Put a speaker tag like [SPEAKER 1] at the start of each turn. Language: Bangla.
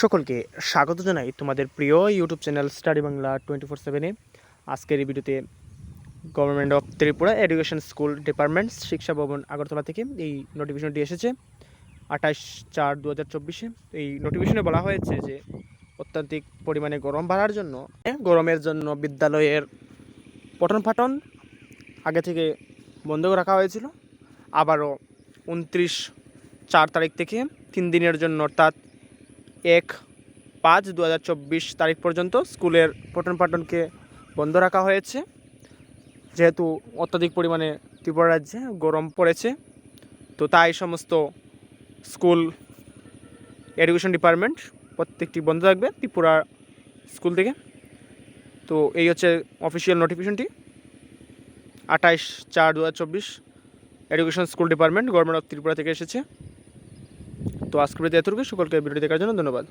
[SPEAKER 1] সকলকে স্বাগত জানাই তোমাদের প্রিয় YouTube channel study Bangla twenty four সেভেনে আজকের এই ভিডিওতে government of Tripura education school departments Shiksha Bhavan Agartala থেকে এই নোটিফিকেশনটি এসেছে। আঠাশ চার দু হাজার চব্বিশে এই নোটিফিকেশনে বলা হয়েছে যে অত্যাধিক পরিমাণে গরম বাড়ার জন্য, গরমের জন্য বিদ্যালয়ের পঠন পাঠন আগে থেকে বন্ধ রাখা হয়েছিল। আবারও উনত্রিশ চার তারিখ থেকে তিন দিনের জন্য অর্থাৎ এক পাঁচ দু তারিখ পর্যন্ত স্কুলের পঠন পাঠনকে বন্ধ রাখা হয়েছে। যেহেতু অত্যাধিক পরিমাণে ত্রিপুরা রাজ্যে গরম পড়েছে, তো তাই সমস্ত স্কুল এডুকেশন ডিপার্টমেন্ট প্রত্যেকটি বন্ধ থাকবে ত্রিপুরা স্কুল থেকে। তো এই হচ্ছে অফিসিয়াল নোটিফিকেশনটি। আঠাইশ চার দু education school department government of Tripura থেকে এসেছে। তো আজকের ভিডিওতে এতটুকু সকলকে ভিডিও দেখার জন্য ধন্যবাদ।